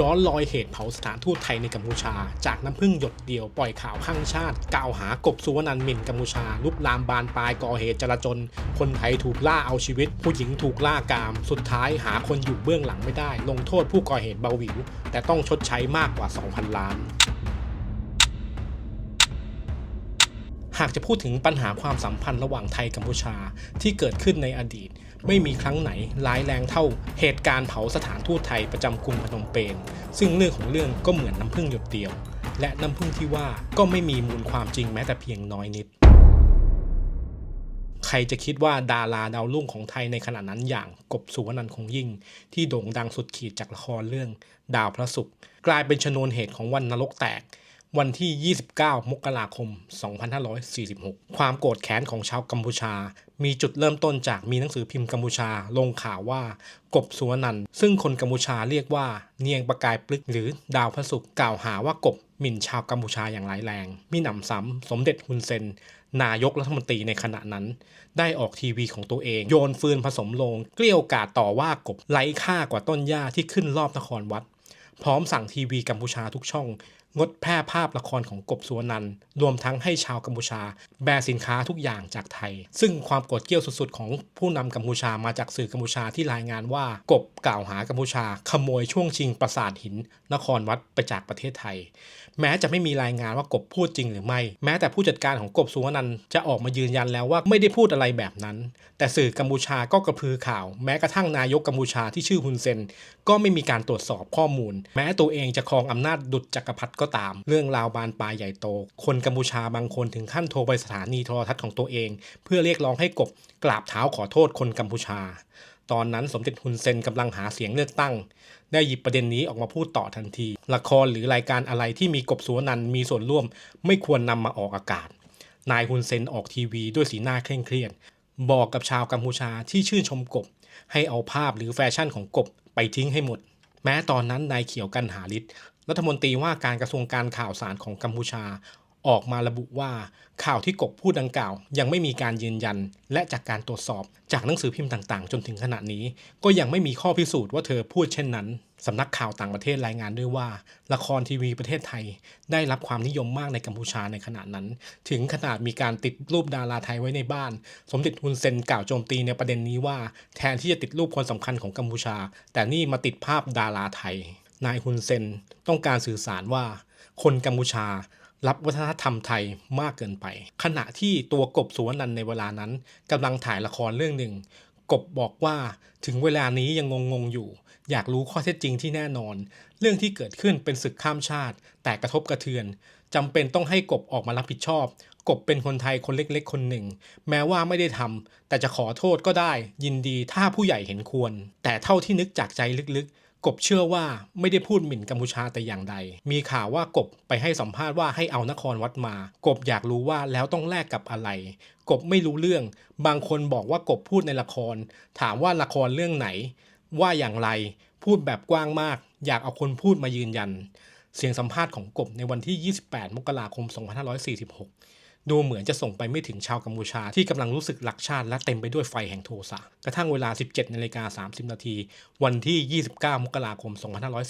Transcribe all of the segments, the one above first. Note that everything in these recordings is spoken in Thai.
ย้อนรอยเหตุเผาสถานทูตไทยในกัมพูชา จากน้ำพึ่งหยดเดียวปล่อยข่าวข้างชาติ กล่าวหากบสุวรรณันท์หมิ่นกัมพูชา ลุกลามบานปลายก่อเหตุจลาจลคนไทยถูกล่าเอาชีวิต ผู้หญิงถูกล่ากาม สุดท้ายหาคนอยู่เบื้องหลังไม่ได้ ลงโทษผู้ก่อเหตุเบาหวิว แต่ต้องชดใช้มากกว่า 2,000 ล้านหากจะพูดถึงปัญหาความสัมพันธ์ระหว่างไทยกัมพูชาที่เกิดขึ้นในอดีต ไม่มีครั้งไหนร้ายแรงเท่า เหตุการณ์เผาสถานทูตไทยประจำกรุงพนมเปญซึ่งเรื่องของเรื่องก็เหมือนน้ำพึ่งหยดเดียว และน้ำพึ่งที่ว่าก็ไม่มีมูลความจริงแม้แต่เพียงน้อยนิด ใครจะคิดว่าดาราดาวรุ่งของไทยในขณะนั้นอย่างกบสุวรรณันคงยิ่ง ที่โด่งดังสุดขีดจากละครเรื่อง ดาวพระศุกร์กลายเป็นชนวนเหตุของวันนรกแตก วันที่ 29 มกราคม 2546 ความโกรธแค้นของชาวกัมพูชา มีจุดเริ่มต้นจากมีหนังสือพิมพ์กัมพูชา ลงข่าวว่ากบสุวรรณันซึ่งคนกัมพูชาเรียกว่า เนียงประกายปลึกหรือดาวพระศุกร์กล่าวหาว่ากบหมิ่นชาวกัมพูชาอย่างร้ายแรง มีหนำซ้ำสมเด็จฮุนเซน นายกรัฐมนตรีในขณะนั้น ได้ออกทีวีของตัวเอง โยนฟืนผสมลง เกลี้ยวกล่อมต่อว่ากบไร้ค่ากว่าต้นหญ้าที่ขึ้นรอบนครวัด พร้อมสั่งทีวีกัมพูชาทุกช่อง งดแพร่ภาพละครของกบสุวรรณันรวมทั้งให้ชาวกัมพูชา แบนสินค้าทุกอย่างจากไทย ซึ่งความโกรธเกรี้ยวสุดๆ ของผู้นำกัมพูชามาจากสื่อกัมพูชาที่รายงานว่ากบกล่าวหากัมพูชา ขโมยช่วงชิงปราสาทหิน นครวัดไปจากประเทศไทย แม้จะไม่มีรายงานว่ากบพูดจริงหรือไม่ แม้แต่ผู้จัดการของกบสุวรรณันจะออกมายืนยันแล้วว่าไม่ได้พูดอะไรแบบนั้น แต่สื่อกัมพูชาก็กระพือข่าว แม้กระทั่งนายกกัมพูชาที่ชื่อฮุนเซนก็ไม่มีการตรวจสอบข้อมูล แม้ตัวเองจะครองอำนาจดุจจักรพรรดิก็ตาม เรื่องราวบานปลายใหญ่โต คนกัมพูชาบางคนถึงขั้นโทรไปสถานีโทรทัศน์ของตัวเอง เพื่อเรียกร้องให้กบกราบเท้าขอโทษคนกัมพูชา ตอนนั้นสมเด็จฮุนเซนกำลังหาเสียงเลือกตั้ง ได้หยิบประเด็นนี้ออกมาพูดต่อทันที ละครหรือรายการอะไรที่มีกบสุวรรณันมีส่วนร่วม ไม่ควรนำมาออกอากาศ นายฮุนเซนออกทีวีด้วยสีหน้าเคร่งเครียดบอกกับชาวกัมพูชาที่ชื่นชมกบ ให้เอาภาพหรือแฟชั่นของกบไปทิ้งให้หมด แม้ตอนนั้นนายเขียวกันหาฤทธิ์ รัฐมนตรีว่าการกระทรวงการข่าวสารของกัมพูชา ออกมาระบุว่าข่าวที่กบพูดดังกล่าว ยังไม่มีการยืนยัน และจากการตรวจสอบจากหนังสือพิมพ์ต่างๆ จนถึงขณะนี้ ก็ยังไม่มีข้อพิสูจน์ว่าเธอพูดเช่นนั้นสำนักข่าวต่างประเทศรายงานด้วยว่า ละครทีวีประเทศไทย ได้รับความนิยมมากในกัมพูชาในขณะนั้น ถึงขนาดมีการติดรูปดาราไทยไว้ในบ้าน สมเด็จฮุนเซนกล่าวโจมตีในประเด็นนี้ว่า แทนที่จะติดรูปคนสำคัญของกัมพูชา แต่นี่มาติดภาพดาราไทย นายฮุนเซนต้องการสื่อสารว่า คนกัมพูชารับวัฒนธรรมไทยมากเกินไป ขณะที่ตัวกบสุวรรณันในเวลานั้นกำลังถ่ายละครเรื่องหนึ่ง กบบอกว่าถึงเวลานี้ยังงงๆอยู่ อยากรู้ข้อเท็จจริงที่แน่นอน เรื่องที่เกิดขึ้นเป็นศึกข้ามชาติ แต่กระทบกระเทือนจำเป็นต้องให้กบออกมารับผิดชอบ กบเป็นคนไทยคนเล็กๆ คนหนึ่ง แม้ว่าไม่ได้ทำแต่จะขอโทษก็ได้ ยินดีถ้าผู้ใหญ่เห็นควร แต่เท่าที่นึกจากใจลึกๆ กบเชื่อว่าไม่ได้พูดหมิ่นกัมพูชาแต่อย่างใด มีข่าวว่ากบไปให้สัมภาษณ์ว่าให้เอานครวัดมา กบอยากรู้ว่าแล้วต้องแลกกับอะไร กบไม่รู้เรื่อง บางคนบอกว่ากบพูดในละคร ถามว่าละครเรื่องไหน ว่าอย่างไร พูดแบบกว้างมาก อยากเอาคนพูดมายืนยัน เสียงสัมภาษณ์ของกบในวันที่ 28 มกราคม 2546 ดูเหมือนจะส่งไปไม่ถึงชาวกัมพูชาที่กำลังรู้สึกหลักชาติและเต็มไปด้วยไฟแห่งโทสะ กระทั่งเวลา 17นาฬิกา30 นาที วันที่ 29 มกราคม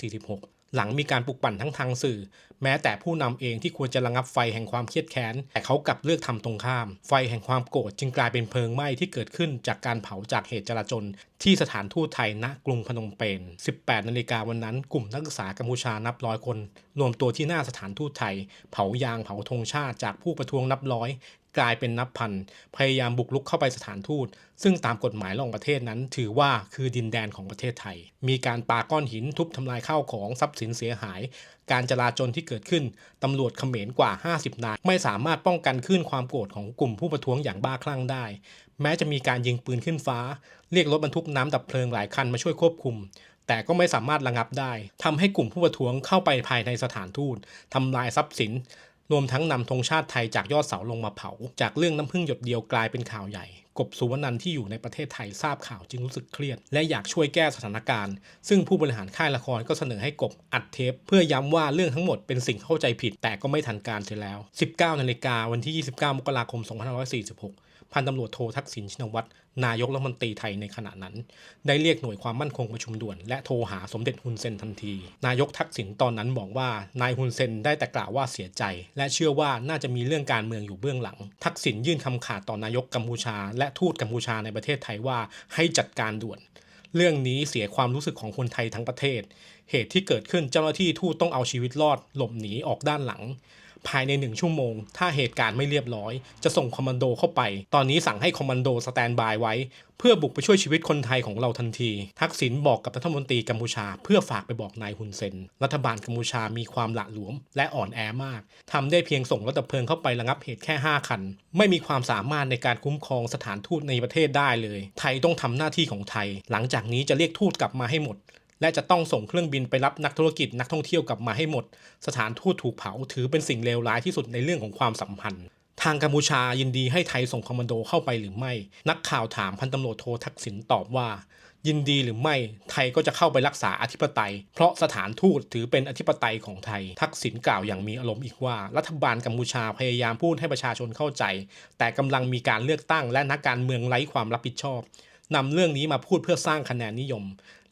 2546 หลังมีการปลุกปั่นทั้งทางสื่อ แม้แต่ผู้นำเองที่ควรจะระงับไฟแห่งความเครียดแค้น แต่เขากลับเลือกทำตรงข้าม ไฟแห่งความโกรธจึงกลายเป็นเพลิงไหม้ที่เกิดขึ้นจากการเผาจากเหตุจลาจลที่สถานทูตไทยณกรุงพนมเปญ 18 นาฬิกาวันนั้น กลุ่มนักศึกษากัมพูชานับร้อยคน รวมตัวที่หน้าสถานทูตไทย เผายางเผาธงชาติจากผู้ประท้วงนับร้อย กลายเป็นนับพัน พยายามบุกลุกเข้าไปสถานทูต ซึ่งตามกฎหมายระหว่างประเทศนั้น ถือว่าคือดินแดนของประเทศไทย มีการปาก้อนหินทุบทำลายข้าวของทรัพย์สินเสียหาย การจลาจลที่เกิดขึ้น ตำรวจเขมรกว่า 50 นาย ไม่สามารถป้องกันคลื่นความโกรธของกลุ่มผู้ประท้วงอย่างบ้าคลั่งได้ แม้จะมีการยิงปืนขึ้นฟ้า เรียกรถบรรทุกน้ำดับเพลิงหลายคันมาช่วยควบคุมแต่ก็ไม่สามารถระงับได้ทำให้กลุ่มผู้ประท้วงเข้าไปภายในสถานทูตทำลายทรัพย์สิน รวมทั้งนำธงชาติไทยจากยอดเสาลงมาเผา จากเรื่องน้ำพึ่งหยดเดียวกลายเป็นข่าวใหญ่ กบสุวรรณันท์ที่อยู่ในประเทศไทยทราบข่าวจึงรู้สึกเครียด และอยากช่วยแก้สถานการณ์ ซึ่งผู้บริหารค่ายละครก็เสนอให้กบอัดเทป เพื่อย้ำว่าเรื่องทั้งหมดเป็นสิ่งเข้าใจผิดแต่ก็ไม่ทันการเสียแล้ว 19นาฬิกาวันที่ 29 มกราคม 2546 พันตำรวจโททักษิณชินวัตรนายกรัฐมนตรีไทยในขณะนั้น ได้เรียกหน่วยความมั่นคงประชุมด่วน และโทรหาสมเด็จฮุนเซนทันที นายกทักษิณตอนนั้นบอกว่านายฮุนเซนได้แต่กล่าวว่าเสียใจ และเชื่อว่าน่าจะมีเรื่องการเมืองอยู่เบื้องหลัง ทักษิณยื่นคำขาดต่อนายกกัมพูชา และทูตกัมพูชาในประเทศไทยว่าให้จัดการด่วนเรื่องนี้เสียความรู้สึกของคนไทยทั้งประเทศ เหตุที่เกิดขึ้นเจ้าหน้าที่ทูตต้องเอาชีวิตรอด หลบหนีออกด้านหลัง ภายในหนึ่งชั่วโมง ถ้าเหตุการณ์ไม่เรียบร้อย จะส่งคอมมานโดเข้าไป ตอนนี้สั่งให้คอมมานโดสแตนบายไว้ เพื่อบุกไปช่วยชีวิตคนไทยของเราทันที ทักษิณบอกกับรัฐมนตรีกัมพูชา เพื่อฝากไปบอกนายฮุนเซน รัฐบาลกัมพูชามีความหละหลวม และอ่อนแอมากทำได้เพียงส่งรถดับเพลิงเข้าไประงับเหตุแค่ 5 คัน ไม่มีความสามารถในการคุ้มครองสถานทูตในประเทศได้เลย ไทยต้องทำหน้าที่ของไทย หลังจากนี้จะเรียกทูตกลับมาให้หมด และจะต้องส่งเครื่องบินไปรับนักธุรกิจนักท่องเที่ยวกลับมาให้หมด สถานทูตถูกเผาถือเป็นสิ่งเลวร้ายที่สุดในเรื่องของความสัมพันธ์ ทางกัมพูชายินดีให้ไทยส่งคอมมานโดเข้าไปหรือไม่ นักข่าวถามพันตำรวจโททักษิณตอบว่า ยินดีหรือไม่ ไทยก็จะเข้าไปรักษาอธิปไตย เพราะสถานทูตถือเป็นอธิปไตยของไทย ทักษิณกล่าวอย่างมีอารมณ์อีกว่า รัฐบาลกัมพูชาพยายามพูดให้ประชาชนเข้าใจ แต่กำลังมีการเลือกตั้งและนักการเมืองไร้ความรับผิดชอบ นำเรื่องนี้มาพูดเพื่อสร้างคะแนนนิยม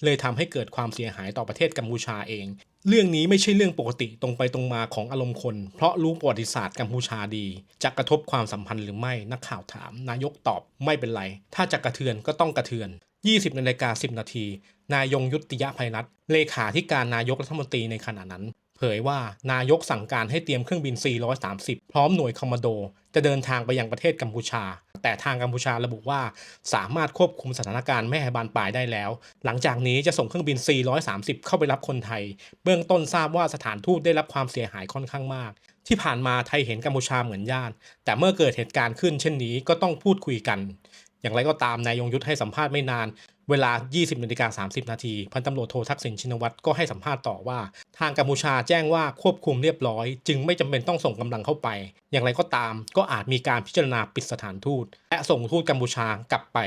เลยทำให้เกิดความเสียหายต่อประเทศกัมพูชาเอง เรื่องนี้ไม่ใช่เรื่องปกติตรงไปตรงมาของอารมณ์คน เพราะรู้ประวัติศาสตร์กัมพูชาดี จะกระทบความสัมพันธ์หรือไม่นักข่าวถาม นายกตอบไม่เป็นไร ถ้าจะกระเทือนก็ต้องกระเทือน 20นาฬิกา10 นาที นายงยุติยภัยรัตเลขาธิการนายกรัฐมนตรีในขณะนั้น เผยว่านายกสั่งการให้เตรียมเครื่องบิน 430 พร้อมหน่วยคอมมานโด จะเดินทางไปยังประเทศกัมพูชา แต่ทางกัมพูชาระบุว่าสามารถควบคุมสถานการณ์ไม่ให้บานปลายได้แล้ว หลังจากนี้จะส่งเครื่องบิน 430 เข้าไปรับคนไทย เบื้องต้นทราบว่าสถานทูตได้รับความเสียหายค่อนข้างมาก ที่ผ่านมาไทยเห็นกัมพูชาเหมือนญาติ แต่เมื่อเกิดเหตุการณ์ขึ้นเช่นนี้ก็ต้องพูดคุยกัน อย่างไรก็ตามนายยงยุทธให้สัมภาษณ์ไม่นาน เวลา 20นาฬิกา30 นาที พันตำรวจโททักษิณชินวัตรก็ให้สัมภาษณ์ต่อว่า ทางกัมพูชาแจ้งว่าควบคุมเรียบร้อย จึงไม่จำเป็นต้องส่งกำลังเข้าไป อย่างไรก็ตาม ก็อาจมีการพิจารณาปิดสถานทูต และส่งทูตกัมพูชากลับไป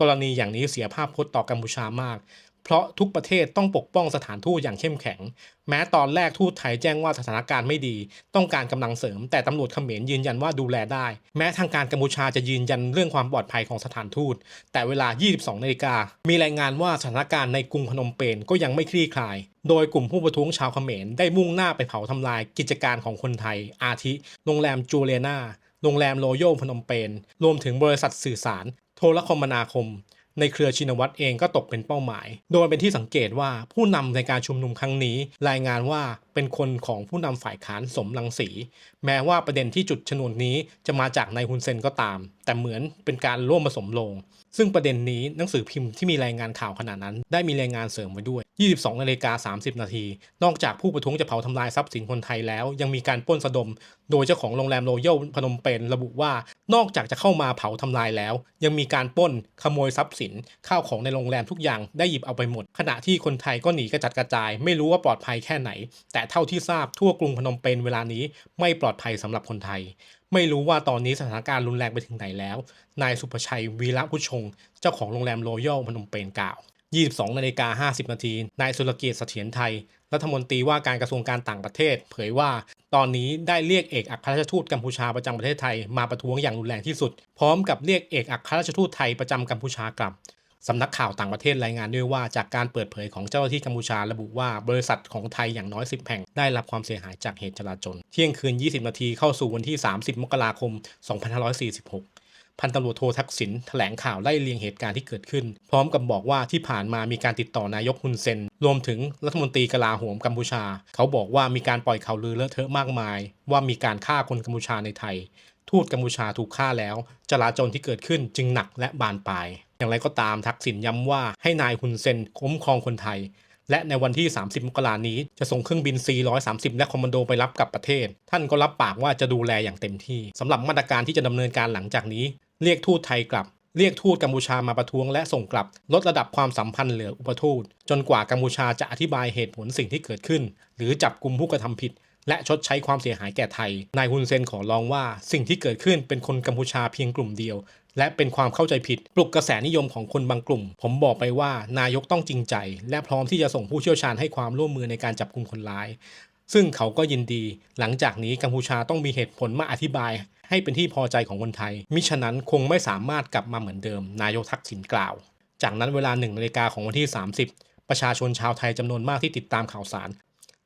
กรณีอย่างนี้เสียภาพพจน์ต่อกัมพูชามาก เพราะทุกประเทศต้องปกป้องสถานทูตอย่างเข้มแข็ง แม้ตอนแรกทูตไทยแจ้งว่าสถานการณ์ไม่ดี ต้องการกำลังเสริม แต่ตำรวจเขมรยืนยันว่าดูแลได้ แม้ทางการกัมพูชาจะยืนยันเรื่องความปลอดภัยของสถานทูต แต่เวลา 22นาฬิกามีรายงานว่าสถานการณ์ในกรุงพนมเปญก็ยังไม่คลี่คลาย โดยกลุ่มผู้ประท้วงชาวเขมรได้มุ่งหน้าไปเผาทำลายกิจการของคนไทย อาทิ โรงแรมจูเลียนาโรงแรมโรโยพนมเปญรวมถึงบริษัทสื่อสาร โทรคมนาคม ในเครือชินวัตรเองก็ตกเป็นเป้าหมาย โดยเป็นที่สังเกตว่าผู้นำในการชุมนุมครั้งนี้ รายงานว่าเป็นคนของผู้นำฝ่ายค้านสมรังสี แม้ว่าประเด็นที่จุดชนวนนี้จะมาจากนายฮุนเซนก็ตาม แต่เหมือนเป็นการร่วมผสมลง ซึ่งประเด็นนี้หนังสือพิมพ์ที่มีรายงานข่าวขนาดนั้น ได้มีรายงานเสริมไว้ด้วย 22นาฬิกา30 นาที นอกจากผู้ประท้วงจะเผาทำลายทรัพย์สินคนไทยแล้ว ยังมีการปล้นสะดม โดยเจ้าของโรงแรมโรยัลพนมเปญระบุว่า นอกจากจะเข้ามาเผาทำลายแล้ว ยังมีการปล้นขโมยทรัพย์สินข้าวของในโรงแรมทุกอย่างได้หยิบเอาไปหมด ขณะที่คนไทยก็หนีกระจัดกระจาย ไม่รู้ว่าปลอดภัยแค่ไหน แต่เท่าที่ทราบทั่วกรุงพนมเปญเวลานี้ไม่ปลอดภัยสำหรับคนไทย ไม่รู้ว่าตอนนี้สถานการณ์รุนแรงไปถึงไหนแล้ว นายสุภชัยวีระผู้ชง เจ้าของโรงแรมโรยัลพนมเปญกล่าว 22นาฬิกา50นาทีนายสุรเกียรติเสถียรไทย รัฐมนตรีว่าการกระทรวงการต่างประเทศ เผยว่า ตอนนี้ได้เรียกเอกอัครราชทูตกัมพูชาประจำประเทศไทยมาประท้วงอย่างรุนแรงที่สุด พร้อมกับเรียกเอกอัครราชทูตไทยประจำกัมพูชากลับสำนักข่าวต่างประเทศรายงานด้วยว่าจากการเปิดเผยของเจ้าหน้าที่กัมพูชาระบุว่าบริษัทของไทยอย่างน้อย 10 แห่ง ได้รับความเสียหายจากเหตุจลาจลเที่ยงคืน 20 นาทีเข้าสู่วันที่ 30 มกราคม 2546 พันตำรวจโททักษิณแถลงข่าวไล่เลียงเหตุการณ์ที่เกิดขึ้น พร้อมกับบอกว่าที่ผ่านมามีการติดต่อนายกฮุนเซน รวมถึงรัฐมนตรีกลาโหมกัมพูชา เขาบอกว่ามีการปล่อยข่าวลือเลอะเทอะมากมาย ว่ามีการฆ่าคนกัมพูชาในไทย ทูตกัมพูชาถูกฆ่าแล้ว จลาจลที่เกิดขึ้นจึงหนักและบานปลาย อย่างไรก็ตามทักษิณย้ำว่าให้นายฮุนเซนคุ้มครองคนไทยและในวันที่ 30 มกรานี้จะส่งเครื่องบิน430 และคอมมานโดไปรับกลับประเทศ ท่านก็รับปากว่าจะดูแลอย่างเต็มที่สำหรับมาตรการที่จะดำเนินการหลังจากนี้ เรียกทูตไทยกลับ เรียกทูตกัมพูชามาประท้วงและส่งกลับ ลดระดับความสัมพันธ์เหลืออุปทูต จนกว่ากัมพูชาจะอธิบายเหตุผลสิ่งที่เกิดขึ้น หรือจับกลุ่มผู้กระทำผิด และชดใช้ความเสียหายแก่ไทย นายฮุนเซนขอร้องว่าสิ่งที่เกิดขึ้นเป็นคนกัมพูชาเพียงกลุ่มเดียว และเป็นความเข้าใจผิด ปลุกกระแสนิยมของคนบางกลุ่ม ผมบอกไปว่านายกต้องจริงใจ และพร้อมที่จะส่งผู้เชี่ยวชาญให้ความร่วมมือในการจับกลุ่มคนร้ายซึ่งเขาก็ยินดี หลังจากนี้กัมพูชาต้องมีเหตุผลมาอธิบาย ให้เป็นที่พอใจของคนไทย มิฉะนั้นคงไม่สามารถกลับมาเหมือนเดิม นายกทักษิณกล่าว จากนั้นเวลาหนึ่งนาฬิกาของวันที่ 30 ประชาชนชาวไทยจำนวนมากที่ติดตามข่าวสาร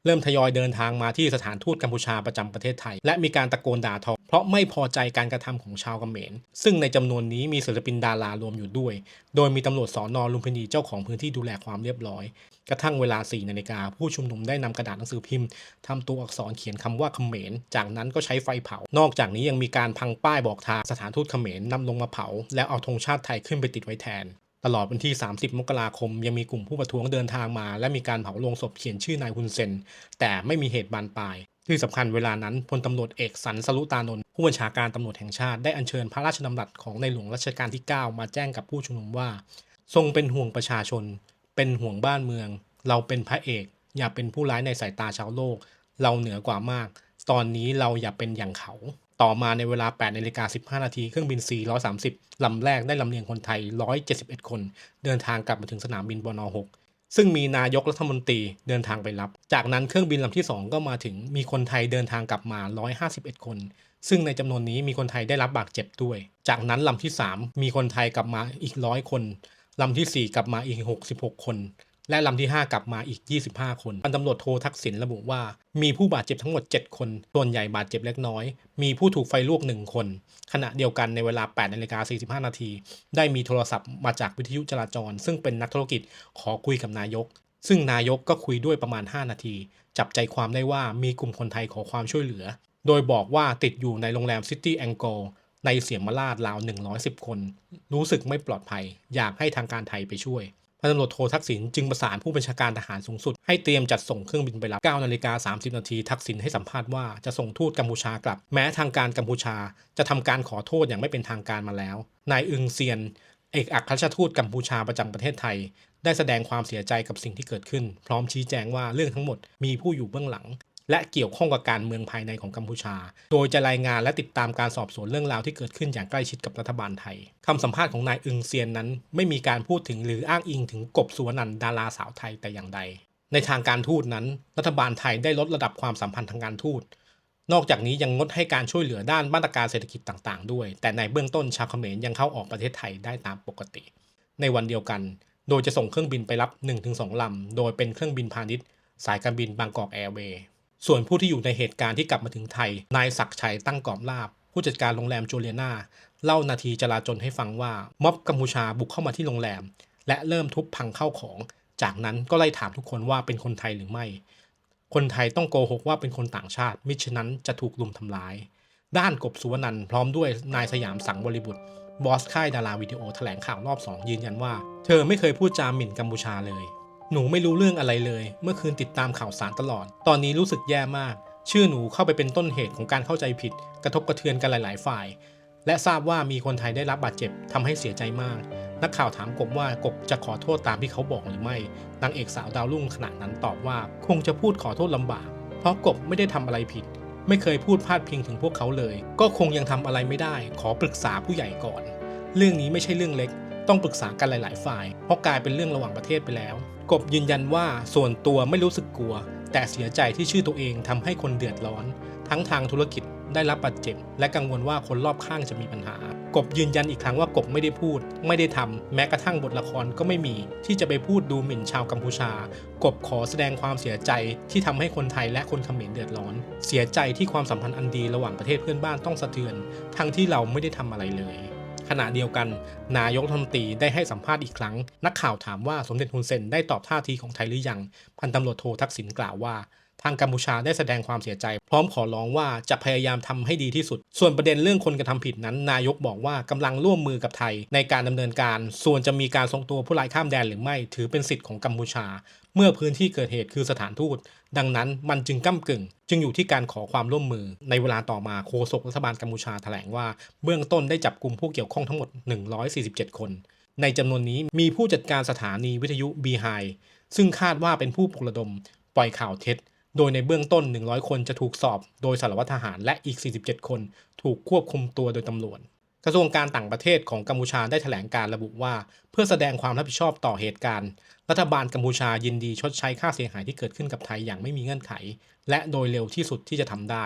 เริ่มทยอยเดินทางมาที่สถานทูตกัมพูชาประจำประเทศไทย และมีการตะโกนด่าทอ เพราะไม่พอใจการกระทำของชาวเขมรซึ่งในจำนวนนี้มีศิลปินดารารวมอยู่ด้วย โดยมีตำรวจสอนอลุมพินีเจ้าของพื้นที่ดูแลความเรียบร้อย กระทั่งเวลา4นาฬิกาผู้ชุมนุมได้นำกระดาษหนังสือพิมพ์ทำตัวอักษรเขียนคำว่าเขมร จากนั้นก็ใช้ไฟเผา นอกจากนี้ยังมีการพังป้ายบอกทางสถานทูตเขมรนำลงมาเผา แล้วเอาธงชาติไทยขึ้นไปติดไว้แทนตลอดวันที่ 30 มกราคม ยังมีกลุ่มผู้ประท้วงเดินทางมา และมีการเผาโลงศพเขียนชื่อนายฮุนเซน แต่ไม่มีเหตุบานปลาย ที่สำคัญเวลานั้นพลตำรวจเอกสันสรุตานนท์ผู้บัญชาการตำรวจแห่งชาติได้อัญเชิญพระราชดำรัสของในหลวงรัชกาลที่ 9 มาแจ้งกับผู้ชุมนุมว่า ทรงเป็นห่วงประชาชน เป็นห่วงบ้านเมือง เราเป็นพระเอก อย่าเป็นผู้ร้ายในสายตาชาวโลก เราเหนือกว่ามาก ตอนนี้เราอย่าเป็นอย่างเขา ต่อมาในเวลา8นาฬิกา15 นาทีเครื่องบิน430 ลำแรกได้ลำเลียงคนไทย 171 คน เดินทางกลับมาถึงสนามบินบน6ซึ่งมีนายกรัฐมนตรีเดินทางไปรับ จากนั้นเครื่องบินลำที่ 2 ก็มาถึง มีคนไทยเดินทางกลับมา 151 คน ซึ่งในจำนวนนี้มีคนไทยได้รับบาดเจ็บด้วย จากนั้นลำที่ 3 มีคนไทยกลับมาอีก100คน ลำทีสี่ 4 กลับมาอีก 66 คน และลำที่ 5 กลับมาอีก 25 คนพันตำรวจโททักษิณระบุว่า มีผู้บาดเจ็บทั้งหมด 7 คน ส่วนใหญ่บาดเจ็บเล็กน้อย มีผู้ถูกไฟลวก 1 คน ขณะเดียวกันในเวลา8นาฬิกา45 นาที ได้มีโทรศัพท์มาจากวิทยุจราจร ซึ่งเป็นนักธุรกิจขอคุยกับนายก ซึ่งนายกก็คุยด้วยประมาณ 5 นาที จับใจความได้ว่ามีกลุ่มคนไทยขอความช่วยเหลือ โดยบอกว่าติดอยู่ในโรงแรมซิตี้แองโกอร์ ในเสียมราชราว 110 คน รู้สึกไม่ปลอดภัย อยากให้ทางการไทยไปช่วยพันตำรวจโททักษิณจึงประสานผู้บัญชาการทหารสูงสุด ให้เตรียมจัดส่งเครื่องบินไปรับ 9 นาฬิกา 30 นาที ทักษิณให้สัมภาษณ์ว่าจะส่งทูตกัมพูชากลับ แม้ทางการกัมพูชา จะทำการขอโทษอย่างไม่เป็นทางการมาแล้ว นายอึงเซียน เอกอัครราชทูตกัมพูชาประจำประเทศไทย ได้แสดงความเสียใจกับสิ่งที่เกิดขึ้น พร้อมชี้แจงว่าเรื่องทั้งหมดมีผู้อยู่เบื้องหลัง และเกี่ยวข้องกับการเมืองภายในของกัมพูชา โดยจะรายงานและติดตามการสอบสวนเรื่องราวที่เกิดขึ้นอย่างใกล้ชิดกับรัฐบาลไทยคำสัมภาษณ์ของนายอึงเซียนนั้น ไม่มีการพูดถึงหรืออ้างอิงถึงกบสุวรรณันดาราสาวไทยแต่อย่างใด ในทางการทูตนั้น รัฐบาลไทยได้ลดระดับความสัมพันธ์ทางการทูตนอกจากนี้ยังงดให้การช่วยเหลือด้านมาตรการเศรษฐกิจต่างๆ ด้วย แต่ในเบื้องต้นชาวเขมรยังเข้าออกประเทศไทยได้ตามปกติ ในวันเดียวกัน โดยจะส่งเครื่องบินไปรับ 1-2 ลำ โดยเป็นเครื่องบินพาณิชย์ สายการบินบางกอกแอร์เวย์ ส่วนผู้ที่อยู่ในเหตุการณ์ที่กลับมาถึงไทย นายศักชัยตั้งกอบลาบ ผู้จัดการโรงแรมจูเลียนาเล่านาทีจลาจลให้ฟังว่าม็อบกัมพูชาบุกเข้ามาที่โรงแรม และเริ่มทุบพังเข้าของ จากนั้นก็ไล่ถามทุกคนว่าเป็นคนไทยหรือไม่ คนไทยต้องโกหกว่าเป็นคนต่างชาติ มิฉะนั้นจะถูกลุมทำร้าย ด้านกบสุวรรณันพร้อมด้วยนายสยามสังบริบุตรบอสค่ายดาราวิดีโอแถลงข่าวรอบ 2 ยืนยันว่า เธอไม่เคยพูดจาหมิ่นกัมพูชาเลย หนูไม่รู้เรื่องอะไรเลย เมื่อคืนติดตามข่าวสารตลอด ตอนนี้รู้สึกแย่มาก ชื่อหนูเข้าไปเป็นต้นเหตุของการเข้าใจผิด กระทบกระเทือนกันหลาย ๆ ฝ่าย และทราบว่ามีคนไทยได้รับบาดเจ็บทำให้เสียใจมาก นักข่าวถามกบว่ากบจะขอโทษตามที่เขาบอกหรือไม่นางเอกสาวดาวรุ่งขณะนั้นตอบว่า คงจะพูดขอโทษลำบาก เพราะกบไม่ได้ทำอะไรผิด ไม่เคยพูดพาดพิงถึงพวกเขาเลย ก็คงยังทำอะไรไม่ได้ ขอปรึกษาผู้ใหญ่ก่อน เรื่องนี้ไม่ใช่เรื่องเล็ก ต้องปรึกษากันหลาย ๆ ฝ่าย เพราะกลายเป็นเรื่องระหว่างประเทศไปแล้ว กบยืนยันว่าส่วนตัวไม่รู้สึกกลัว แต่เสียใจที่ชื่อตัวเองทำให้คนเดือดร้อน ทั้งทางธุรกิจได้รับบาดเจ็บ และกังวลว่าคนรอบข้างจะมีปัญหา กบยืนยันอีกครั้งว่ากบไม่ได้พูด ไม่ได้ทำแม้กระทั่งบทละครก็ไม่มี ที่จะไปพูดดูหมิ่นชาวกัมพูชา กบขอแสดงความเสียใจที่ทำให้คนไทยและคนเขมรเดือดร้อน เสียใจที่ความสัมพันธ์อันดีระหว่างประเทศเพื่อนบ้านต้องสะเทือน ทั้งที่เราไม่ได้ทำอะไรเลย ขณะเดียวกัน นายกรัฐมนตรีได้ให้สัมภาษณ์อีกครั้ง นักข่าวถามว่าสมเด็จฮุนเซนได้ตอบท่าทีของไทยหรือยัง พันตำรวจโททักษิณกล่าวว่าทางกัมพูชาได้แสดงความเสียใจ พร้อมขอร้องว่าจะพยายามทำให้ดีที่สุด ส่วนประเด็นเรื่องคนกระทำผิดนั้น นายกบอกว่ากำลังร่วมมือกับไทยในการดำเนินการ ส่วนจะมีการส่งตัวผู้ร้ายข้ามแดนหรือไม่ ถือเป็นสิทธิ์ของกัมพูชา เมื่อพื้นที่เกิดเหตุคือสถานทูต ดังนั้นมันจึงก้ากึ่ง จึงอยู่ที่การขอความร่วมมือ ในเวลาต่อมาโฆษกรัฐบาลกัมพูชาแถลงว่า เบื้องต้นได้จับกลุ่มผู้เกี่ยวข้องทั้งหมด 147 คน ในจำนวนนี้มีผู้จัดการสถานีวิทยุบีไฮซึ่งคาดว่าเป็นผู้ปลุกระดม ปล่อยข่าวเท็จ โดยในเบื้องต้น 100 คนจะถูกสอบ โดยสารวัตรทหารและอีก 47 คน ถูกควบคุมตัวโดยตำรวจกระทรวงการต่างประเทศของกัมพูชาได้แถลงการระบุว่า เพื่อแสดงความรับผิดชอบต่อเหตุการณ์ รัฐบาลกัมพูชายินดีชดใช้ค่าเสียหายที่เกิดขึ้นกับไทยอย่างไม่มีเงื่อนไข และโดยเร็วที่สุดที่จะทำได้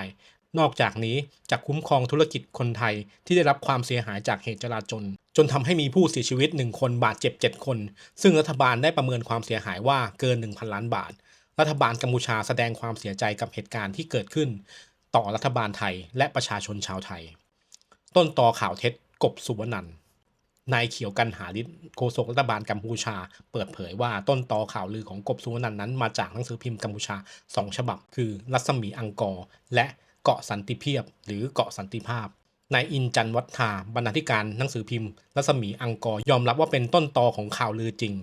นอกจากนี้จะคุ้มครองธุรกิจคนไทยที่ได้รับความเสียหายจากเหตุจลาจลจนทำให้มีผู้เสียชีวิต 1 คนบาดเจ็บ 7 คน ซึ่งรัฐบาลได้ประเมินความเสียหายว่าเกิน 1,000 ล้านบาท รัฐบาลกัมพูชาแสดงความเสียใจกับเหตุการณ์ที่เกิดขึ้น ต่อรัฐบาลไทยและประชาชนชาวไทย ต้นตอข่าวเท็จกบสุวนันท์น นายเขียวกันหาฤทธิ์โฆษกรัฐบาลกัมพูชา เปิดเผยว่าต้นตอข่าวลือของกบสุวนันนั้นมาจากหนังสือพิมพ์กัมพูชาสองฉบับ คือรัศมีอังกอร์ และเกาะสันติเพียบ หรือเกาะสันติภาพนายอินจันวัฒนาบรรณาธิการหนังสือพิมพ์รัศมีอังกอร์ยอมรับว่าเป็นต้นตอของข่าวลือจริง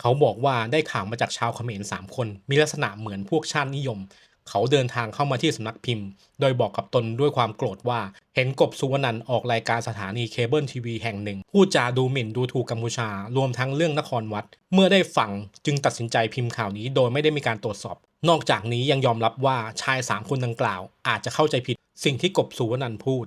เขาบอกว่าได้ข่าวมาจากชาวเขมรสามคน มีลักษณะเหมือนพวกชาตินิยม เขาเดินทางเข้ามาที่สำนักพิมพ์ โดยบอกกับตนด้วยความโกรธว่า เห็นกบสุวรรณันออกรายการสถานีเคเบิลทีวีแห่งหนึ่ง พูดจาดูหมิ่นดูถูกกัมพูชา รวมทั้งเรื่องนครวัด เมื่อได้ฟังจึงตัดสินใจพิมพ์ข่าวนี้โดยไม่ได้มีการตรวจสอบ นอกจากนี้ยังยอมรับว่าชายสามคนดังกล่าว อาจจะเข้าใจผิดสิ่งที่กบสุวรรณันพูด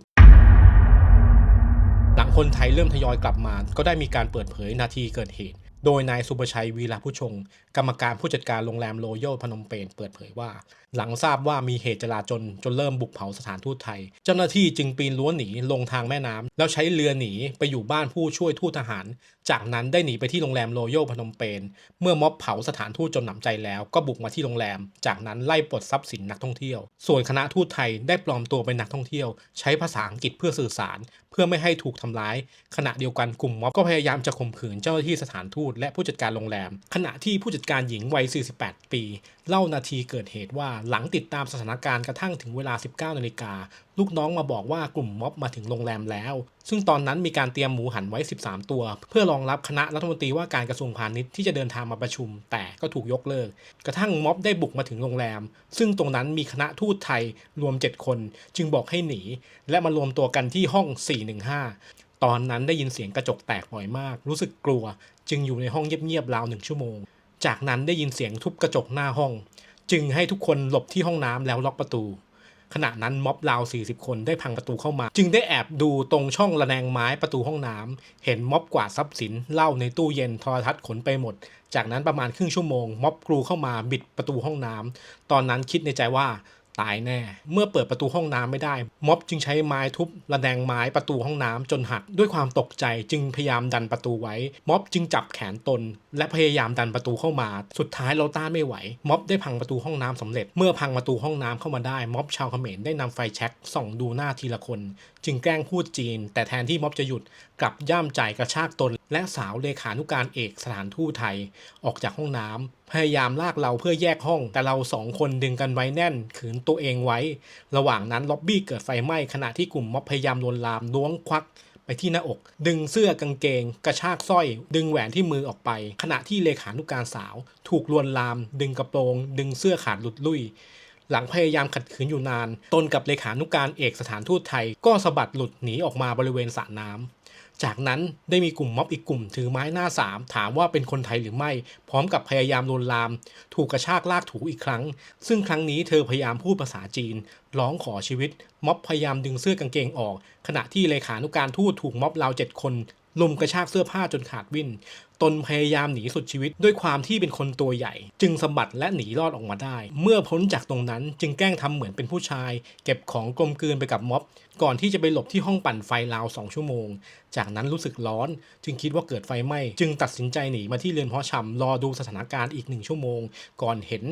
หลังคนไทยเริ่มทยอยกลับมา ก็ได้มีการเปิดเผยนาทีเกิดเหตุ โดยนายสุประชัยวีระผู้ชง กรรมการผู้จัดการโรงแรมโรยัลพนมเปญเปิดเผยว่า หลังทราบว่ามีเหตุจลาจลจนเริ่มบุกเผาสถานทูตไทย เจ้าหน้าที่จึงปีนรั้วหนีลงทางแม่น้ำแล้วใช้เรือหนีไปอยู่บ้านผู้ช่วยทูตทหาร จากนั้นได้หนีไปที่โรงแรมโรยัลพนมเปญเมื่อม็อบเผาสถานทูตจนหนำใจแล้ว ก็บุกมาที่โรงแรม จากนั้นไล่ปลดทรัพย์สินนักท่องเที่ยว ส่วนคณะทูตไทยได้ปลอมตัวเป็นนักท่องเที่ยว ใช้ภาษาอังกฤษเพื่อสื่อสาร เพื่อไม่ให้ถูกทำร้าย ขณะเดียวกันกลุ่มม็อบก็พยายามจะข่มขืนเจ้าหน้าที่สถานทูตและผู้จัดการโรงแรม ขณะที่ผู้จัดการหญิงวัย 48 ปี เล่านาทีเกิดเหตุว่าหลังติดตามสถานการณ์กระทั่งถึงเวลา 19 นาฬิกา ลูกน้องมาบอกว่ากลุ่มม็อบมาถึงโรงแรมแล้ว ซึ่งตอนนั้นมีการเตรียมหมูหันไว้ 13 ตัว เพื่อรองรับคณะรัฐมนตรีว่าการกระทรวงพาณิชย์ที่จะเดินทางมาประชุม แต่ก็ถูกยกเลิก กระทั่งม็อบได้บุกมาถึงโรงแรม ซึ่งตรงนั้นมีคณะทูตไทยรวม 7 คน จึงบอกให้หนี และมารวมตัวกันที่ห้อง 415ตอนนั้นได้ยินเสียงกระจกแตกบ่อยมาก รู้สึกกลัว จึงอยู่ในห้องเงียบๆราวหนึ่งชั่วโมง จากนั้นได้ยินเสียงทุบกระจกหน้าห้อง จึงให้ทุกคนหลบที่ห้องน้ำแล้วล็อกประตู ขณะนั้นม็อบราว 40 คนได้พังประตูเข้ามา จึงได้แอบดูตรงช่องระแนงไม้ประตูห้องน้ำเห็นม็อบกวาดทรัพย์สินเหล้าในตู้เย็นโทรทัศน์ขนไปหมด จากนั้นประมาณครึ่งชั่วโมงม็อบกรูเข้ามาบิดประตูห้องน้ำตอนนั้นคิดในใจว่า ตายแน่ เมื่อเปิดประตูห้องน้ำไม่ได้ ม็อบจึงใช้ไม้ทุบระแนงไม้ประตูห้องน้ำจนหัก ด้วยความตกใจจึงพยายามดันประตูไว้ ม็อบจึงจับแขนตน และพยายามดันประตูเข้ามา สุดท้ายเราต้านไม่ไหว ม็อบได้พังประตูห้องน้ำสำเร็จ เมื่อพังประตูห้องน้ำเข้ามาได้ ม็อบชาวเขมรได้นำไฟแช็กส่องดูหน้าทีละคน จึงแกล้งพูดจีน แต่แทนที่ม็อบจะหยุดกลับย่ามใจกระชากตน และสาวเลขานุการเอกสถานทูตไทยออกจากห้องน้ำพยายามลากเราเพื่อแยกห้อง แต่เราสองคนดึงกันไว้แน่นขืนตัวเองไว้ ระหว่างนั้นล็อบบี้เกิดไฟไหม้ขณะที่กลุ่มม็อบพยายามลวนลามล้วงควักไปที่หน้าอก ดึงเสื้อกางเกง กระชากสร้อย ดึงแหวนที่มือออกไป ขณะที่เลขานุการสาว ถูกลวนลาม ดึงกระโปรง ดึงเสื้อขาดหลุดลุ่ยหลังพยายามขัดขืนอยู่นาน ตนกับเลขานุการเอกสถานทูตไทย ก็สะบัดหลุดหนีออกมาบริเวณสระน้ำ จากนั้นได้มีกลุ่มม็อบอีกกลุ่มถือไม้หน้าสามถามว่าเป็นคนไทยหรือไม่ พร้อมกับพยายามลวนลาม ถูกกระชากลากถูอีกครั้ง ซึ่งครั้งนี้เธอพยายามพูดภาษาจีน ร้องขอชีวิต ม็อบพยายามดึงเสื้อกางเกงออก ขณะที่เลขานุการทูตถูกม็อบราวเจ็ดคนลุมกระชากเสื้อผ้าจนขาดวิ่น ตนพยายามหนีสุดชีวิตด้วยความที่เป็นคนตัวใหญ่ จึงสะบัดและหนีรอดออกมาได้ เมื่อพ้นจากตรงนั้นจึงแกล้งทำเหมือนเป็นผู้ชาย เก็บของกลมกลืนไปกับม็อบ ก่อนที่จะไปหลบที่ห้องปั่นไฟราวสองชั่วโมง จากนั้นรู้สึกร้อน จึงคิดว่าเกิดไฟไหม้ จึงตัดสินใจหนีมาที่เรือนเพาะชำรอดูสถานการณ์อีกหนึ่งชั่วโมง ก่อนเห็น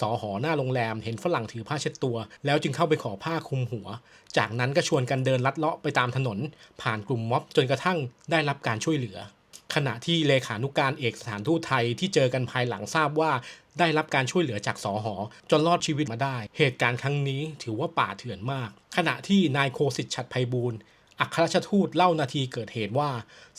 สอหอหน้าโรงแรม เห็นฝรั่งถือผ้าเช็ดตัว แล้วจึงเข้าไปขอผ้าคลุมหัว จากนั้นก็ชวนกันเดินลัดเลาะไปตามถนน ผ่านกลุ่มม็อบจนกระทั่งได้รับการช่วยเหลือ ขณะที่เลขานุการเอกสถานทูตไทยที่เจอกันภายหลังทราบว่าได้รับการช่วยเหลือจากสอหอ จนรอดชีวิตมาได้ เหตุการณ์ครั้งนี้ถือว่าป่าเถื่อนมาก ขณะที่นายโคสิทธิ์ชัดไพบูล อัครราชทูตเล่านาทีเกิดเหตุว่า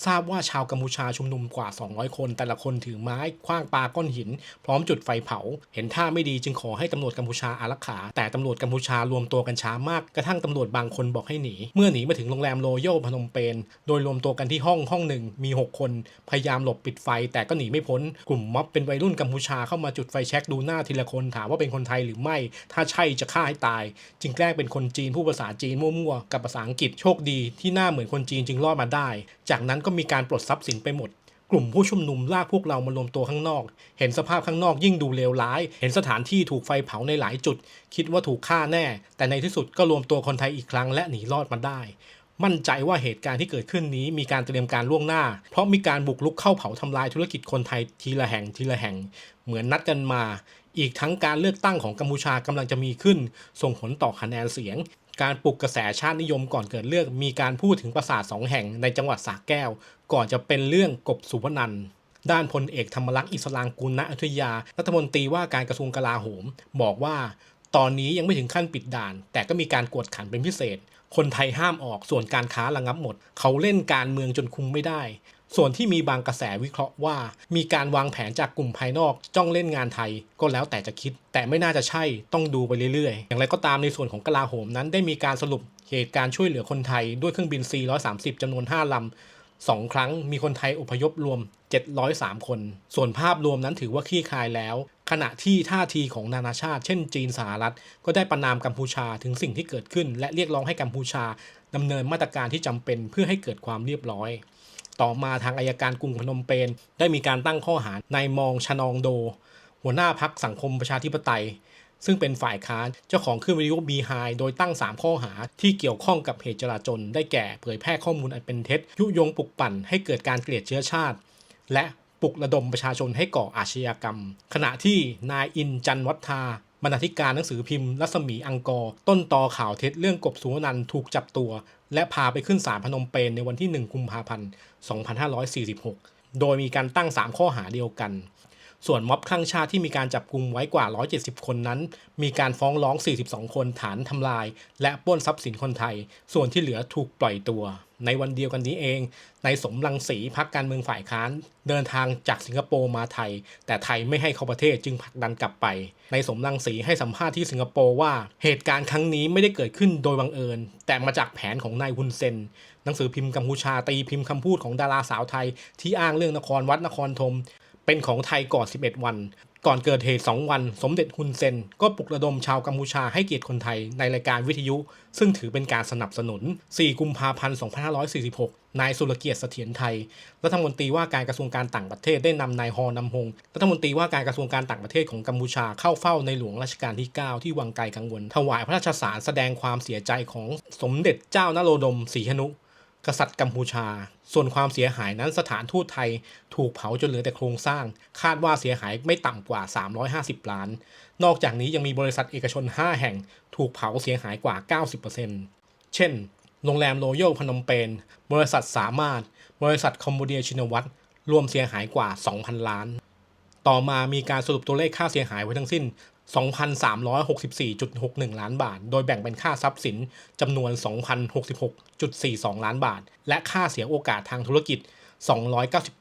ทราบว่าชาวกัมพูชาชุมนุมกว่า 200 คน แต่ละคนถือไม้คว้างปาก้อนหิน พร้อมจุดไฟเผา เห็นท่าไม่ดีจึงขอให้ตำรวจกัมพูชาอารักขา แต่ตำรวจกัมพูชารวมตัวกันช้ามาก กระทั่งตำรวจบางคนบอกให้หนี เมื่อหนีมาถึงโรงแรมโรโยพนมเปญโดยรวมตัวกันที่ห้องห้องหนึ่งมี 6 คน พยายามหลบปิดไฟ แต่ก็หนีไม่พ้น กลุ่มม็อบเป็นวัยรุ่นกัมพูชาเข้ามาจุดไฟแช็กดูหน้าทีละคนถามว่าเป็นคนไทยหรือไม่ ถ้าใช่จะฆ่าให้ตาย จึงแกล้งเป็นคนจีนผู้ภาษาจีนมั่วๆกับภาษาอังกฤษโชคดีที่หน้าเหมือนคนจีนจึงรอดมาได้ จากนั้นก็มีการปลดทรัพย์สินไปหมด กลุ่มผู้ชุมนุมลากพวกเรามารวมตัวข้างนอก เห็นสภาพข้างนอกยิ่งดูเลวร้าย เห็นสถานที่ถูกไฟเผาในหลายจุด คิดว่าถูกฆ่าแน่ แต่ในที่สุดก็รวมตัวคนไทยอีกครั้งและหนีรอดมาได้ มั่นใจว่าเหตุการณ์ที่เกิดขึ้นนี้มีการเตรียมการล่วงหน้า เพราะมีการบุกรุกเข้าเผาทำลายธุรกิจคนไทยทีละแห่งทีละแห่ง เหมือนนัดกันมา อีกทั้งการเลือกตั้งของกัมพูชากำลังจะมีขึ้น ส่งผลต่อคะแนนเสียง การปลุกกระแสชาตินิยมก่อนเกิดเลือกมีการพูดถึงปราสาทสองแห่งในจังหวัดสระแก้ว ก่อนจะเป็นเรื่องกบสุวรรณันด้านพลเอกธรรมรักษ์อิสลางกุลณอยุยา รัฐมนตรีว่าการกระทรวงกลาโหม บอกว่า ตอนนี้ยังไม่ถึงขั้นปิดด่าน แต่ก็มีการกวดขันเป็นพิเศษ คนไทยห้ามออกส่วนการค้าระงับหมด เขาเล่นการเมืองจนคุมไม่ได้ ส่วนที่มีบางกระแสวิเคราะห์ว่า มีการวางแผนจากกลุ่มภายนอกจ้องเล่นงานไทยก็แล้วแต่จะคิด แต่ไม่น่าจะใช่ต้องดูไปเรื่อยๆ อย่างไรก็ตามในส่วนของกลาโหมนั้นได้มีการสรุปเหตุการณ์ช่วยเหลือคนไทยด้วยเครื่องบิน C-130 จำนวน 5ลำสองครั้งมีคนไทยอพยพรวม 703 คน ส่วนภาพรวมนั้นถือว่าคลี่คลายแล้ว ขณะที่ท่าทีของนานาชาติ เช่นจีนสหรัฐ ก็ได้ประนามกัมพูชาถึงสิ่งที่เกิดขึ้น และเรียกร้องให้กัมพูชาดำเนินมาตรการที่จำเป็นเพื่อให้เกิดความเรียบร้อย ต่อมาทางอายการกรุงพนมเปญได้มีการตั้งข้อหานายมองชนองโด หัวหน้าพักสังคมประชาธิปไตย ซึ่งเป็นฝ่ายค้านเจ้าของเครื่องวิทยุบีไฮโดยตั้ง 3 ข้อหาที่เกี่ยวข้องกับเหตุจลาจลได้แก่เผยแพร่ข้อมูลอันเป็นเท็จ ยุยงปลุกปั่นให้เกิดการเกลียดเชื้อชาติ และปลุกระดมประชาชนให้ก่ออาชญากรรม ขณะที่นายอินจันวัฒนาบรรณาธิการหนังสือพิมพ์รัศมีอังกอร์ต้นตอข่าวเท็จเรื่องกบสุวรรณันถูกจับตัว และพาไปขึ้นศาลพนมเปญในวันที่ 1 กุมภาพันธ์ 2546 โดยมีการตั้ง 3 ข้อหาเดียวกัน ส่วนม็อบข้างชาติที่มีการจับกลุ่มไว้กว่า 170 คนนั้น มีการฟ้องร้อง 42 คนฐานทำลาย และปล้นทรัพย์สินคนไทย ส่วนที่เหลือถูกปล่อยตัว ในวันเดียวกันนี้เองนายสมรังสีพักการเมืองฝ่ายค้าน เดินทางจากสิงคโปร์มาไทย แต่ไทยไม่ให้เข้าประเทศจึงผลักดันกลับไปนายสมรังสีให้สัมภาษณ์ที่สิงคโปร์ว่าเหตุการณ์ครั้งนี้ไม่ได้เกิดขึ้นโดยบังเอิญ แต่มาจากแผนของนายฮุนเซนหนังสือพิมพ์กัมพูชาตีพิมพ์คำพูดของดาราสาวไทยที่อ้างเรื่องนครวัดนครธม เป็นของไทยก่อน 11 วัน ก่อนเกิดเหตุ 2 วัน สมเด็จฮุนเซน ก็ปลุกระดมชาวกัมพูชาให้เกียรติคนไทยในรายการวิทยุ ซึ่งถือเป็นการสนับสนุน 4 กุมภาพันธ์ 2546 นายสุรเกียรติเสถียรไทย รัฐมนตรีว่าการกระทรวงการต่างประเทศได้นำนายฮอนำฮง รัฐมนตรีว่าการกระทรวงการต่างประเทศของกัมพูชาเข้าเฝ้าในหลวงรัชกาลที่ 9 ที่วังไกลกังวล ถวายพระราชสารแสดงความเสียใจของสมเด็จเจ้านโรดมศรีหนุ กษัตริย์กัมพูชา ส่วนความเสียหายนั้นสถานทูตไทยถูกเผาจนเหลือแต่โครงสร้าง คาดว่าเสียหายไม่ต่ำกว่า 350 ล้าน นอกจากนี้ยังมีบริษัทเอกชน 5 แห่งถูกเผาเสียหายกว่า 90%เช่น โรงแรมโรยัลพนมเปญ บริษัทสามารถ บริษัทคอมโบเดียชินวัตร รวมเสียหายกว่า 2,000 ล้าน ต่อมามีการสรุปตัวเลขค่าเสียหายไว้ทั้งสิ้น 2,364.61 ล้านบาท โดยแบ่งเป็นค่าทรัพย์สินจำนวน 2,066.42 ล้านบาท และค่าเสียโอกาสทางธุรกิจ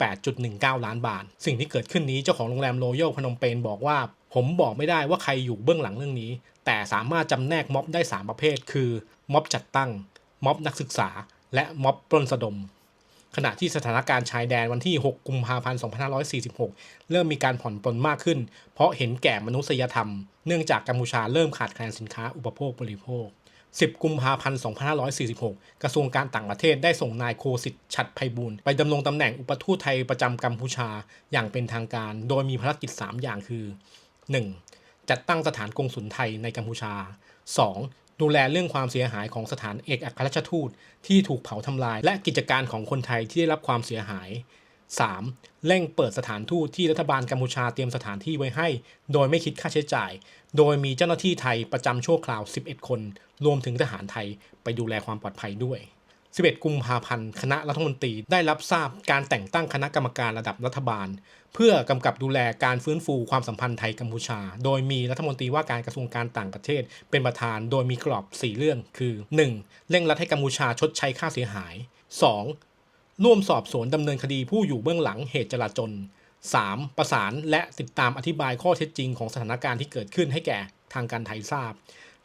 298.19 ล้านบาท สิ่งที่เกิดขึ้นนี้เจ้าของโรงแรมโรยัลพนมเปญบอกว่า ผมบอกไม่ได้ว่าใครอยู่เบื้องหลังเรื่องนี้ แต่สามารถจำแนกม็อบได้ 3 ประเภท คือ ม็อบจัดตั้ง ม็อบนักศึกษา และม็อบปล้นสะดม ขณะที่สถานการณ์ชายแดนวันที่ 6 กุมภาพันธ์ 2546 เริ่มมีการผ่อนปลนมากขึ้น เพราะเห็นแก่มนุษยธรรม เนื่องจากกัมพูชาเริ่มขาดแคลนสินค้าอุปโภคบริโภค 10 กุมภาพันธ์ 2546 กระทรวงการต่างประเทศได้ส่งนายโคสิทธิ์ชัดไพบูลไปดำรงตำแหน่งอุปทูตไทยประจำกัมพูชาอย่างเป็นทางการ โดยมีภารกิจ 3 อย่างคือ 1. จัดตั้งสถานกงสุลไทยในกัมพูชา 2. ดูแลเรื่องความเสียหายของสถานเอกอัครราชทูตที่ถูกเผาทำลาย และกิจการของคนไทยที่ได้รับความเสียหาย 3. เร่งเปิดสถานทูตที่รัฐบาลกัมพูชาเตรียมสถานที่ไว้ให้ โดยไม่คิดค่าใช้จ่าย โดยมีเจ้าหน้าที่ไทยประจำชั่วคราว 11 คน รวมถึงทหารไทยไปดูแลความปลอดภัยด้วย 11 กุมภาพันธ์ คณะรัฐมนตรีได้รับทราบการแต่งตั้งคณะกรรมการระดับรัฐบาล เพื่อกำกับดูแลการฟื้นฟูความสัมพันธ์ไทยกัมพูชา โดยมีรัฐมนตรีว่าการกระทรวงการต่างประเทศ เป็นประธาน โดยมีกรอบ 4 เรื่อง คือ 1. เร่งรัดให้กัมพูชาชดใช้ค่าเสียหาย 2. ร่วมสอบสวนดำเนินคดีผู้อยู่เบื้องหลังเหตุจลาจล 3. ประสานและติดตามอธิบายข้อเท็จจริงของสถานการณ์ที่เกิดขึ้นให้แก่ทางการไทยทราบ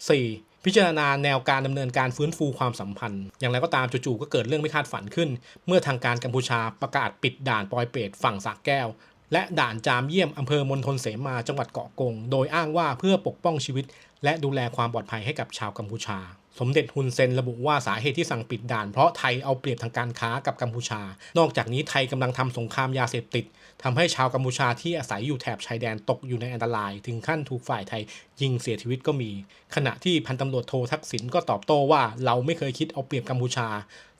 4. พิจารณาแนวการดำเนินการฟื้นฟูความสัมพันธ์ อย่างไรก็ตามจู่ๆก็เกิดเรื่องไม่คาดฝันขึ้น เมื่อทางการกัมพูชาประกาศปิดด่านปอยเปตฝั่งสักแก้ว และด่านจามเยี่ยมอำเภอมณฑลเสมาจังหวัดเกาะกง โดยอ้างว่าเพื่อปกป้องชีวิต และดูแลความปลอดภัยให้กับชาวกัมพูชา สมเด็จฮุนเซนระบุว่าสาเหตุที่สั่งปิดด่านเพราะไทยเอาเปรียบทางการค้ากับกัมพูชา นอกจากนี้ไทยกำลังทำสงครามยาเสพติดทำให้ชาวกัมพูชาที่อาศัยอยู่แถบชายแดนตกอยู่ในอันตราย ถึงขั้นถูกฝ่ายไทยยิงเสียชีวิตก็มี ขณะที่พันตำรวจโททักษิณก็ตอบโต้ว่าเราไม่เคยคิดเอาเปรียบกัมพูชา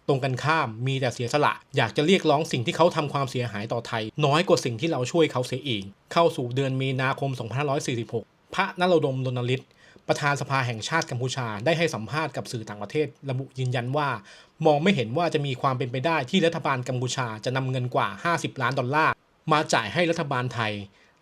ตรงกันข้ามมีแต่เสียสละ อยากจะเรียกร้องสิ่งที่เขาทำความเสียหายต่อไทย น้อยกว่าสิ่งที่เราช่วยเขาเสียเอง เข้าสู่เดือนมีนาคม 2546 พระนรดมรณฤทธิ์ ประธานสภาแห่งชาติกัมพูชาได้ให้สัมภาษณ์กับสื่อต่างประเทศ ระบุยืนยันว่า มองไม่เห็นว่าจะมีความเป็นไปได้ที่รัฐบาลกัมพูชาจะนำเงินกว่า 50 ล้านดอลลาร์มาจ่ายให้รัฐบาลไทย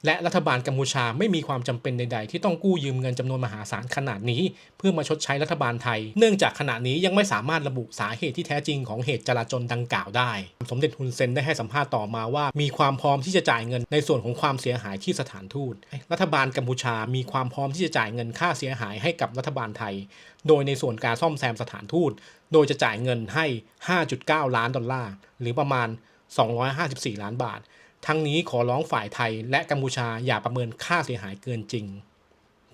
และรัฐบาลกัมพูชาไม่มีความจำเป็นใด ๆ ที่ต้องกู้ยืมเงินจำนวนมหาศาลขนาดนี้ เพื่อมาชดใช้รัฐบาลไทย เนื่องจากขณะนี้ยังไม่สามารถระบุสาเหตุที่แท้จริงของเหตุจลาจลดังกล่าวได้ สมเด็จฮุนเซนได้ให้สัมภาษณ์ต่อมาว่า มีความพร้อมที่จะจ่ายเงินในส่วนของความเสียหายที่สถานทูต รัฐบาลกัมพูชามีความพร้อมที่จะจ่ายเงินค่าเสียหายให้กับรัฐบาลไทย โดยในส่วนการซ่อมแซมสถานทูต โดยจะจ่ายเงินให้ 5.9 ล้านดอลลาร์หรือประมาณ 254 ล้านบาท ทั้งนี้ขอร้องฝ่ายไทยและกัมพูชาอย่าประเมินค่าเสียหายเกินจริง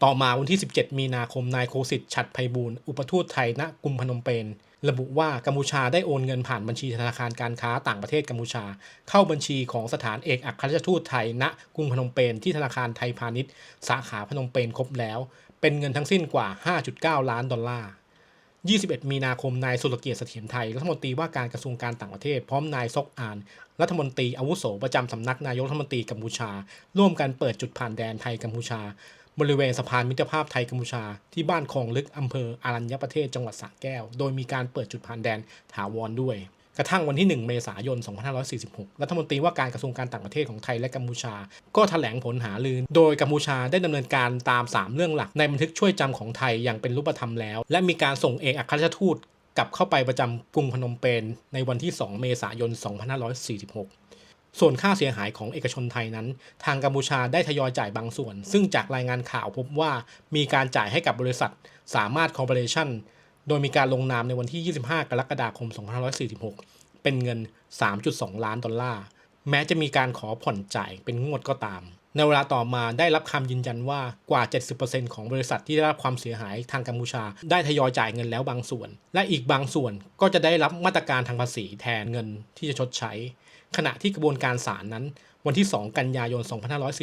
ต่อมาวันที่ 17 มีนาคมนายโคสิตฉัดไพบูลอุปทูตไทยณกรุงพนมเปญระบุว่ากัมพูชาได้โอนเงินผ่านบัญชีธนาคารการค้าต่างประเทศกัมพูชา เข้าบัญชีของสถานเอกอัครราชทูตไทยณกรุงพนมเปญที่ธนาคารไทยพาณิชย์ สาขาพนมเปญครบแล้ว เป็นเงินทั้งสิ้นกว่า 5.9 ล้านดอลลาร์ 21 มีนาคม นายสุรเกียรติเสถียรไทย รัฐมนตรีว่าการกระทรวงการต่างประเทศ พร้อมนายซกอาน รัฐมนตรีอาวุโสประจำสำนักนายกรัฐมนตรีกัมพูชา ร่วมกันเปิดจุดผ่านแดนไทยกัมพูชา บริเวณสะพานมิตรภาพไทยกัมพูชา ที่บ้านคลองลึกอำเภออารัญญประเทศจังหวัดสระแก้ว โดยมีการเปิดจุดผ่านแดนถาวรด้วย กระทั่งวันที่ 1 เมษายน 2546 รัฐมนตรีว่าการกระทรวงการต่างประเทศของไทยและกัมพูชา ก็แถลงผลหารือ โดยกัมพูชาได้ดำเนินการตาม 3 เรื่องหลักในบันทึกช่วยจำของไทยอย่างเป็นรูปธรรมแล้ว และมีการส่งเอกอัครราชทูตกลับเข้าไปประจำกรุงพนมเปญในวันที่ 2 เมษายน 2546ส่วนค่าเสียหายของเอกชนไทยนั้น ทางกัมพูชาได้ทยอยจ่ายบางส่วน ซึ่งจากรายงานข่าวพบว่ามีการจ่ายให้กับบริษัท สามารถคอร์ปอเรชั่น โดยมีการลงนามในวันที่ 25 กรกฎาคม 2546 เป็นเงิน 3.2 ล้านดอลลาร์ แม้จะมีการขอผ่อนจ่ายเป็นงวดก็ตาม ในเวลาต่อมาได้รับคำยืนยันว่ากว่า 70%ของบริษัทที่ได้รับความเสียหายทางกัมพูชา ได้ทยอยจ่ายเงินแล้วบางส่วน และอีกบางส่วนก็จะได้รับมาตรการทางภาษีแทนเงินที่จะชดใช้ ขณะที่กระบวนการศาลนั้น วันที่ 2 กันยายน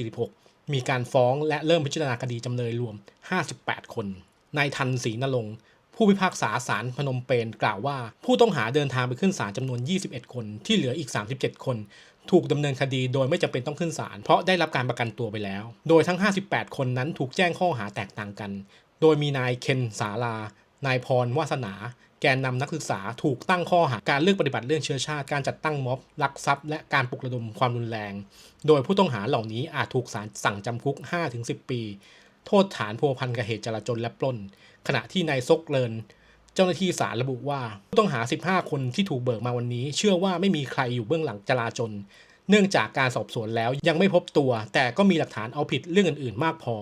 2546 มีการฟ้องและเริ่มพิจารณาคดีจำเลยรวม 58 คนนายทันศรีนรงค์ ผู้พิพากษาศาลพนมเปญกล่าวว่า ผู้ต้องหาเดินทางไปขึ้นศาลจำนวน 21 คนที่เหลืออีก 37 คนถูกดำเนินคดีโดยไม่จำเป็นต้องขึ้นศาลเพราะได้รับการประกันตัวไปแล้ว โดยทั้ง 58 คนนั้นถูกแจ้งข้อหาแตกต่างกัน โดยมีนายเคนสาลา นายพรวาสนา แกนนำนักศึกษาถูกตั้งข้อหาการเลือกปฏิบัติเรื่องเชื้อชาติ การจัดตั้งม็อบลักทรัพย์ และการปลุกระดมความรุนแรง โดยผู้ต้องหาเหล่านี้อาจถูกศาลสั่งจำคุก 5-10 ปี โทษฐานพัวพันกับเหตุจลาจลและปล้น ขณะที่นายซกเลิน เจ้าหน้าที่ศาลระบุว่าผู้ต้องหา 15 คนที่ถูกเบิกมาวันนี้ เชื่อว่าไม่มีใครอยู่เบื้องหลังจลาจลเนื่องจากการสอบสวนแล้วยังไม่พบตัว แต่ก็มีหลักฐานเอาผิดเรื่องอื่นๆ มากพอ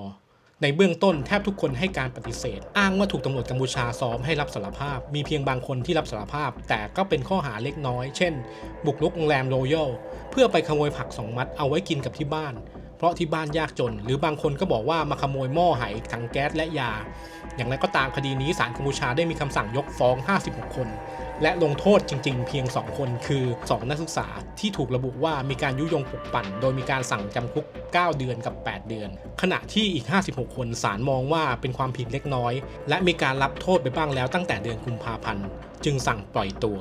ในเบื้องต้นแทบทุกคนให้การปฏิเสธ อ้างว่าถูกตำรวจกัมพูชาซ้อมให้รับสารภาพ มีเพียงบางคนที่รับสารภาพ แต่ก็เป็นข้อหาเล็กน้อย เช่น บุกรุกโรงแรมโรยัลเพื่อไปขโมยผักสองมัดเอาไว้กินกับที่บ้าน เพราะที่บ้านยากจน หรือบางคนก็บอกว่ามาขโมยหม้อไหถังแก๊สและยา อย่างไรก็ตามคดีนี้ศาลกัมพูชาได้มีคำสั่งยกฟ้อง 56 คน และลงโทษจริง ๆ เพียง 2 คนคือ 2 นักศึกษาที่ถูกระบุว่ามีการยุยงปลุกปั่น โดยมีการสั่งจำคุก 9 เดือนกับ 8 เดือน ขณะที่อีก 56 คนศาลมองว่าเป็นความผิดเล็กน้อย และมีการรับโทษไปบ้างแล้วตั้งแต่เดือนกุมภาพันธ์จึงสั่งปล่อยตัว